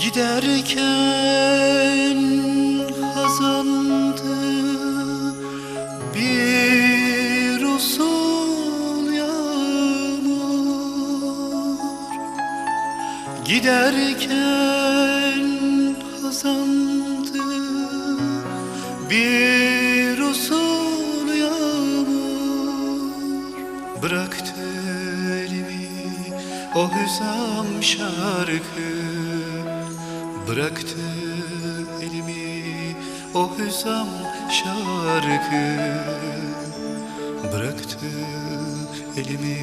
Giderken hazandı bir usul yağmur. Giderken hazandı bir usul yağmur. Bıraktı elimi o hüzam şarkı Bıraktı elimi o hüzam şarkı. Bıraktı elimi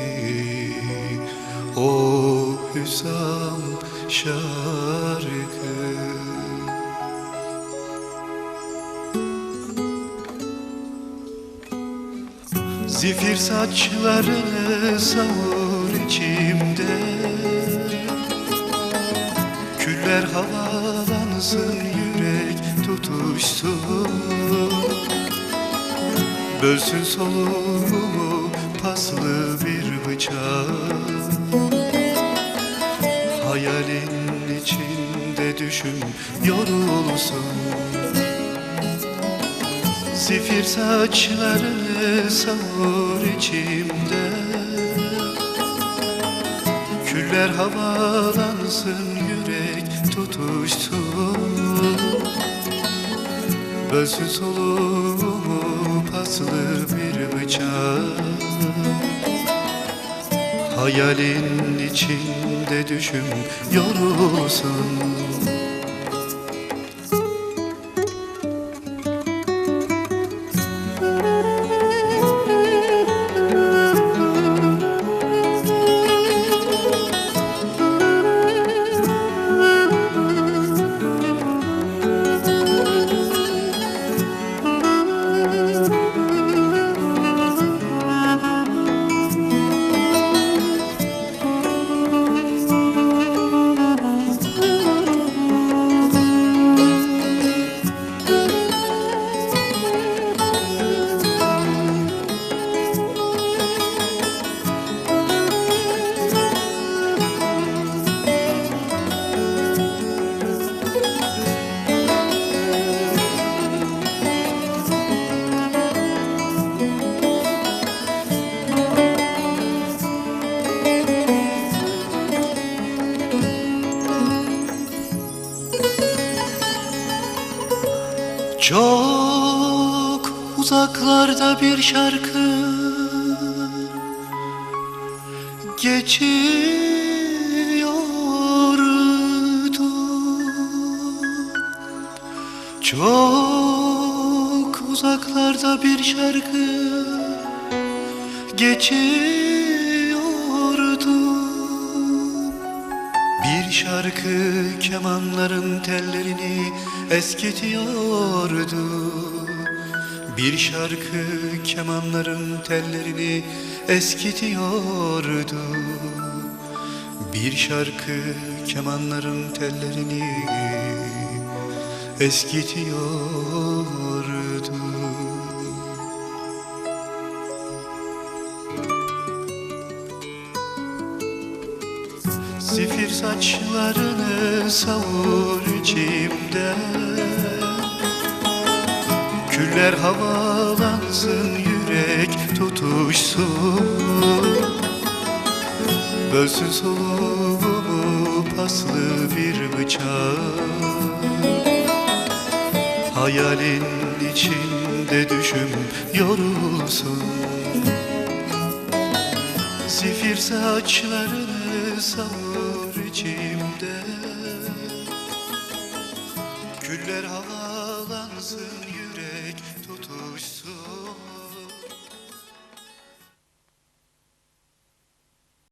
o hüzam şarkı. Zifir saçlarını savur içimde. Küller havalansın yürek tutuşsun Bölsün soluğumu paslı bir bıçak. Hayalin içinde düşün yorulsun Zifir saçlarını savur içimde. Küller havalansın tutuşsun Bölsün soluğumu paslı bir bıçak. Hayalin içinde düşün yorulsun Çok uzaklarda bir şarkı. Geçiyordu. Çok uzaklarda bir şarkı. Geçiyordu şarkı kemanların tellerini eskitiyordu. Bir şarkı kemanların tellerini eskitiyordu. Bir şarkı kemanların tellerini eskitiyordu Zifir saçlarını savur içimde. Küller havalansın yürek tutuşsun. Bölsün soluğumu paslı bir bıçak. Hayalin içinde düşüm yorulsun. Zifir saçlarını savur içimde. Küller havalansın